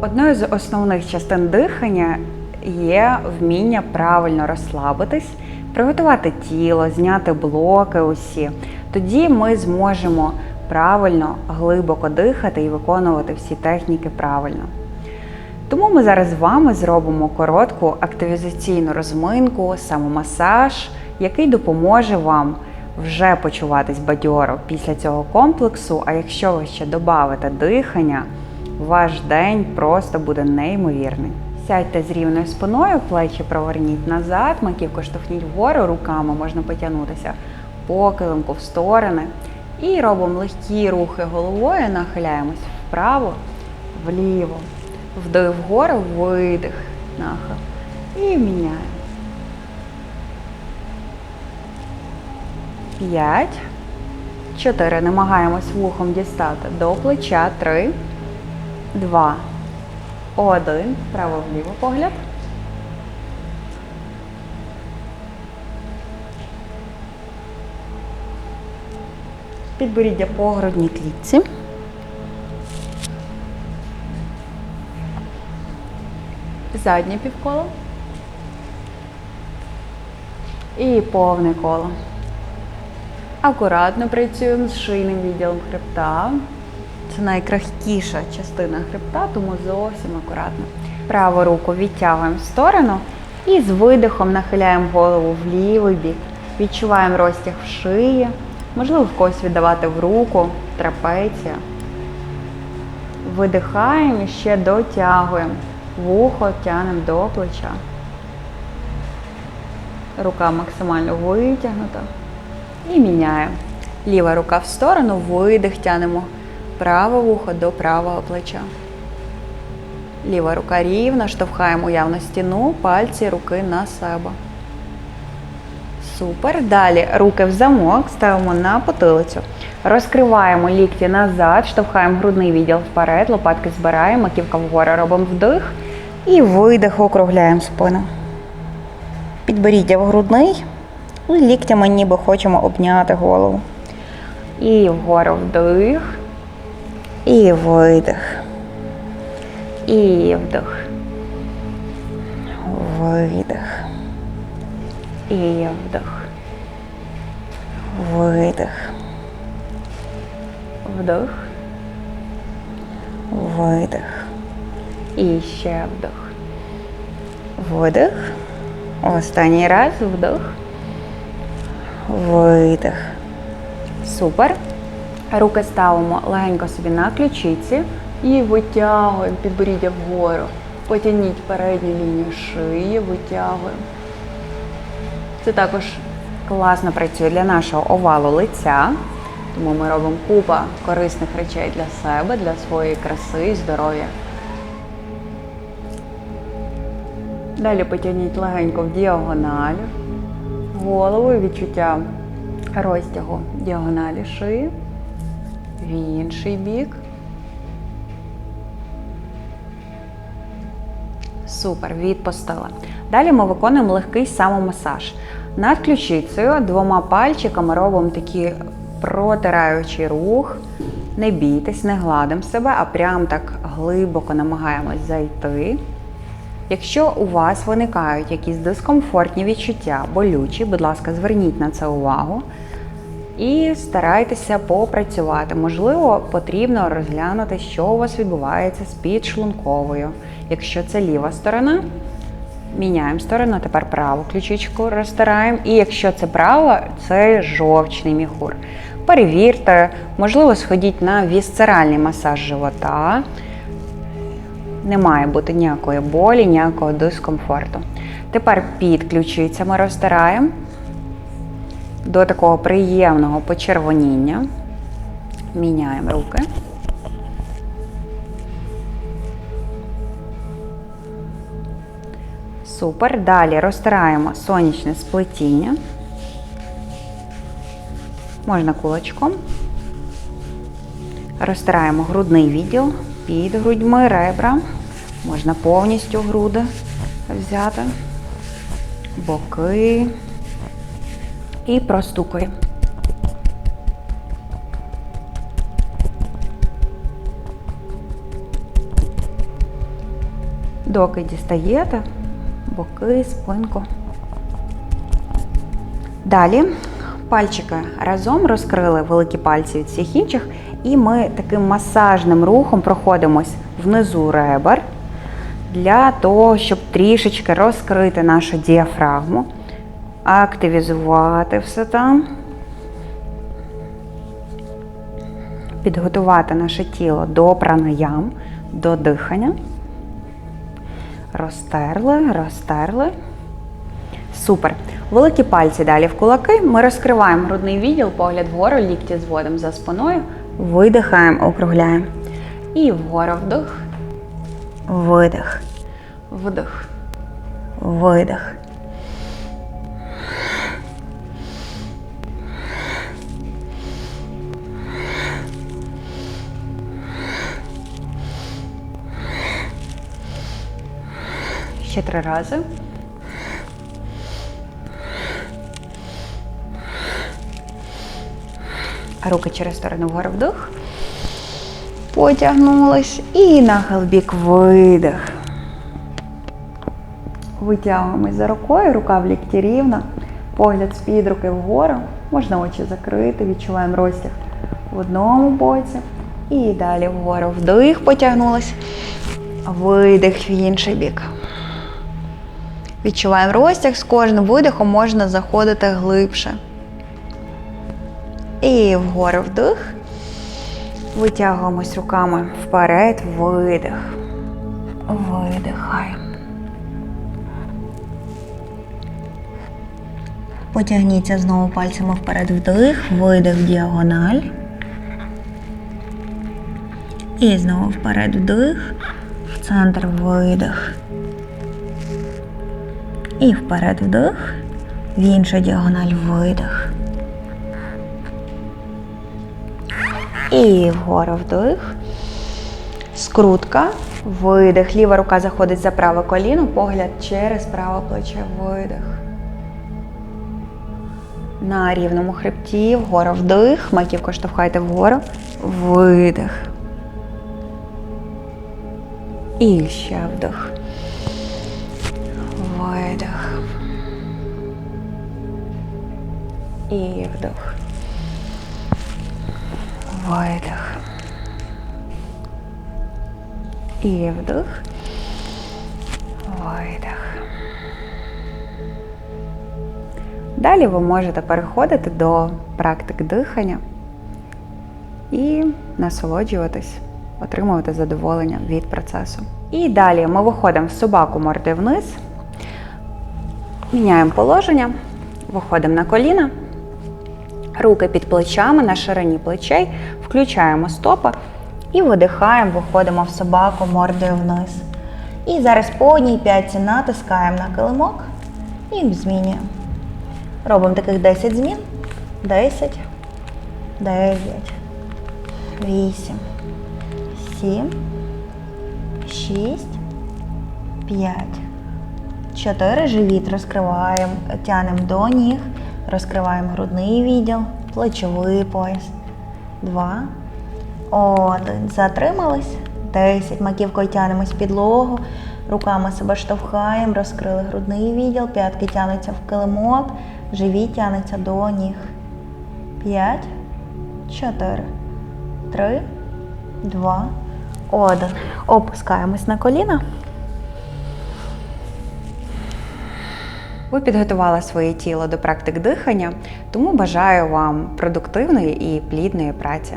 Одною з основних частин дихання є вміння правильно розслабитись, приготувати тіло, зняти блоки усі. Тоді ми зможемо правильно, глибоко дихати і виконувати всі техніки правильно. Тому ми зараз з вами зробимо коротку активізаційну розминку, самомасаж, який допоможе вам вже почуватись бадьоро після цього комплексу. А якщо ви ще додавите дихання, ваш день просто буде неймовірний. Сядьте з рівною спиною, плечі проверніть назад, маківку штовхніть вгору, руками можна потягнутися по килимку в сторони. І робимо легкі рухи головою, нахиляємось вправо, вліво. Вдих вгору, видих, нахил. І міняємо. П'ять. Чотири. Намагаємось вухом дістати до плеча. Три. Два. Один. Право-вліво погляд. Підборіддя по грудній клітці. Заднє півколо. І повне коло. Акуратно працюємо з шийним відділом хребта. Це найкрахкіша частина хребта, тому зовсім акуратно. Праву руку відтягуємо в сторону і з видихом нахиляємо голову в лівий бік. Відчуваємо розтяг в шиї. Можливо, в когось віддавати в руку, трапеція. Видихаємо і ще дотягуємо. Вухо тягнемо до плеча. Рука максимально витягнута. І міняємо. Ліва рука в сторону, видих тянемо праве вухо до правого плеча. Ліва рука рівна, штовхаємо уявно стіну, пальці руки на себе. Супер. Далі руки в замок, ставимо на потилицю. Розкриваємо лікті назад, штовхаємо грудний відділ вперед, лопатки збираємо, маківка вгору робимо вдих і видих, округляємо спину. Підборіддя в грудний. І ліктями ніби хочемо обняти голову. І вгору вдих. І видих. І вдих. Видих. І вдих. Видих. Вдих. Видих. І ще вдих. Видих. Останній раз вдих. Видих. Супер. Руки ставимо легенько собі на ключиці і витягуємо підборіддя вгору. Потягніть передню лінію шиї, витягуємо. Це також класно працює для нашого овалу лиця. Тому ми робимо купа корисних речей для себе, для своєї краси і здоров'я. Далі потягніть легенько в діагональ голову і відчуття розтягу діагоналі шиї в інший бік. Супер, відпустили. Далі ми виконуємо легкий самомасаж. Над ключицею двома пальчиками робимо такий протираючий рух. Не бійтесь, не гладимо себе, а прям так глибоко намагаємось зайти. Якщо у вас виникають якісь дискомфортні відчуття, болючі, будь ласка, зверніть на це увагу і старайтеся попрацювати. Можливо, потрібно розглянути, що у вас відбувається з підшлунковою. Якщо це ліва сторона, міняємо сторону, тепер праву ключичку розтираємо. І якщо це права, це жовчний міхур. Перевірте, можливо, сходіть на вісцеральний масаж живота не має бути ніякої болі, ніякого дискомфорту. Тепер під ключицями розтираємо до такого приємного почервоніння. Міняємо руки. Супер. Далі розтираємо сонячне сплетіння. Можна кулачком. Розтираємо грудний відділ під грудьми ребра. Можна повністю груди взяти, боки і простукуємо. доки дістаєте боки, спинку. Далі пальчики разом розкрили великі пальці від всіх інших, і ми таким масажним рухом проходимось внизу ребер для того, щоб трішечки розкрити нашу діафрагму, активізувати все там, підготувати наше тіло до пранаям, до дихання. Розтерли, розтерли. Супер. Великі пальці далі в кулаки. Ми розкриваємо грудний відділ, погляд вгору, лікті зводимо за спиною, видихаємо, округляємо. І вгору вдох, видих, вдох, видих. Ще три рази. Руки через сторону вгору вдох. Потягнулись. І нахил бік видих. Витягуємось за рукою, рука в лікті рівна. Погляд з-під руки вгору. Можна очі закрити, відчуваємо розтяг в одному боці. І далі вгору вдих, потягнулись. Видих в інший бік. Відчуваємо розтяг, з кожним видихом можна заходити глибше. І вгору вдих. Витягуємось руками вперед, видих. Видихаємо. Потягніться знову пальцями вперед вдих, видих діагональ. І знову вперед вдих, в центр видих. І вперед вдих, в іншу діагональ видих. І вгору вдих. Скрутка. Видих. Ліва рука заходить за праве коліно, погляд через праве плече. Видих. На рівному хребті. Вгору вдих. Маківку штовхайте вгору. Видих. І ще вдих. Видих. І вдох. Видих. І вдох. Видих. Далі ви можете переходити до практик дихання і насолоджуватись, отримувати задоволення від процесу. І далі ми виходимо в собаку мордою вниз, міняємо положення, виходимо на коліна. Руки під плечами на ширині плечей, включаємо стопи і видихаємо, виходимо в собаку мордою вниз. І зараз по одній п'ятці натискаємо на килимок і змінюємо. Робимо таких 10 змін. 10, 9, 8, 7, 6, 5, 4. Живіт розкриваємо, тянемо до ніг. Розкриваємо грудний відділ, плечовий пояс. Два. Один. Затримались. Десять. Маківкою тянемось підлогу. Руками себе штовхаємо, розкрили грудний відділ, п'ятки тянуться в килимок, живіт тянеться до ніг. П'ять. Чотири. Три. Два. Один. Опускаємось на коліна. Ви підготували своє тіло до практик дихання, тому бажаю вам продуктивної і плідної праці.